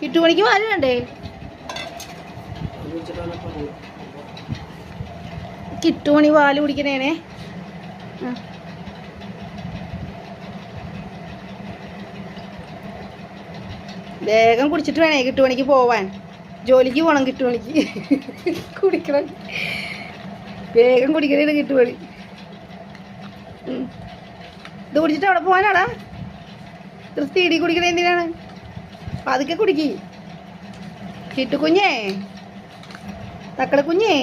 കിട്ടുമണിക്ക് പാൽ വേണ്ടേ? കിട്ടുമണി പാൽ കുടിക്കണേനെ. വേഗം കുടിച്ചിട്ട് വേണേ കിട്ടുമണിക്ക് പോവാൻ. ജോലിക്ക് പോകണം കിട്ടുമണിക്ക് കുടിക്കണം. വേഗം കുടിക്കണേ കിട്ടുമണി ഇത് കുടിച്ചിട്ട് അവിടെ പോകാനാടാ തൃപ്തി ഇടി കുടിക്കണേ എന്തിനാണ്? പതുക്കെ കുടിക്കി. ചിട്ടുകുഞ്ഞേ തക്കള കുഞ്ഞേ.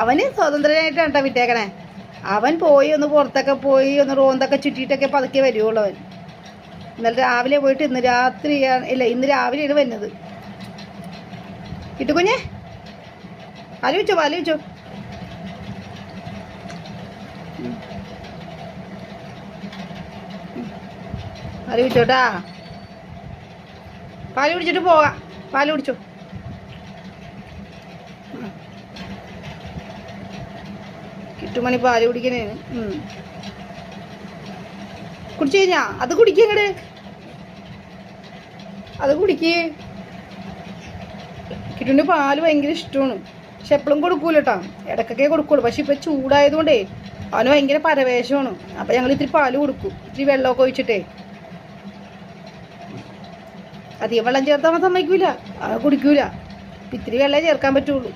അവന് സ്വതന്ത്രനായിട്ടാണ് കേട്ടോ വിട്ടേക്കണേ. അവൻ പോയി ഒന്ന് പുറത്തൊക്കെ പോയി ഒന്ന് റോന്തൊക്കെ ചുറ്റിയിട്ടൊക്കെ പതുക്കെ വരുവുള്ളൂ അവൻ. ഇന്നലെ രാവിലെ പോയിട്ട് ഇന്ന് രാത്രി ഇല്ല ഇന്ന് രാവിലെയാണ് വരുന്നത്. കിട്ടു കുഞ്ഞേ. പാൽ പാൽ കുടിച്ചോട്ടാ പാൽ കുടിച്ചിട്ട് പോകാം. പാൽ കുടിച്ചോ. കിട്ടുമണി പാൽ കുടിക്കണേ. കുടിച്ചു കഴിഞ്ഞാ? അത് കുടിക്കങ്ങട് അത് കുടിക്ക്. കിട്ടുവിന് പാൽ ഭയങ്കര ഇഷ്ടമാണ്. പക്ഷെ എപ്പോഴും കൊടുക്കൂല കേട്ടോ ഇടക്കൊക്കെ കൊടുക്കുള്ളൂ. പക്ഷെ ഇപ്പം ചൂടായതുകൊണ്ടേ അവന് ഭയങ്കര പരവേശമാണ്. അപ്പം ഞങ്ങൾ ഇത്തിരി പാൽ കൊടുക്കും. ഇത്തിരി വെള്ളമൊക്കെ ഒഴിച്ചിട്ടേ. അധികം വെള്ളം ചേർത്താൽ സമ്മതിക്കൂല. കുടിക്കൂല. ഇത്തിരി വെള്ളമേ ചേർക്കാൻ പറ്റുള്ളൂ.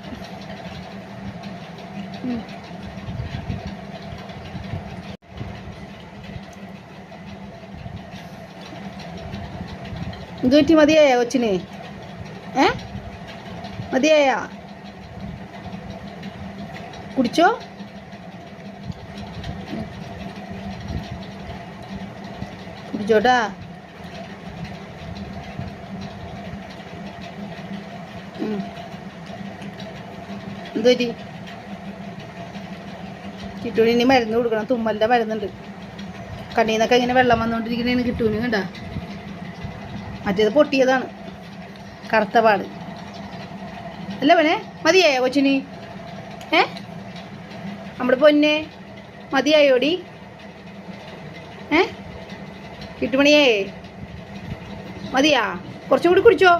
പറ്റി മതിയായ കൊച്ചിനെ? ഏ? മതിയായ? കുടിച്ചോ? കുടിച്ചോട്ടാ. ഉം. എന്ത് പറ്റി കിട്ടൂന് ഇനി മരുന്ന് കൊടുക്കണം. തുമ്മലിന്റെ മരുന്നുണ്ട്. കണ്ണിൽ ഇങ്ങനെ വെള്ളം വന്നുകൊണ്ടിരിക്കണേന്ന് കിട്ടൂന് കണ്ട? മറ്റേത് പൊട്ടിയതാണ്. കറുത്ത പാട്. അല്ല പോനെ മതിയായോ കൊച്ചിനി? ഏ? നമ്മുടെ പൊന്നെ മതിയായോടി? ഏ? കിട്ടുമണിയേ? മതിയാ? കുറച്ചും കൂടി കുടിച്ചോ?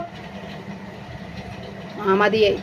ആ മതിയായി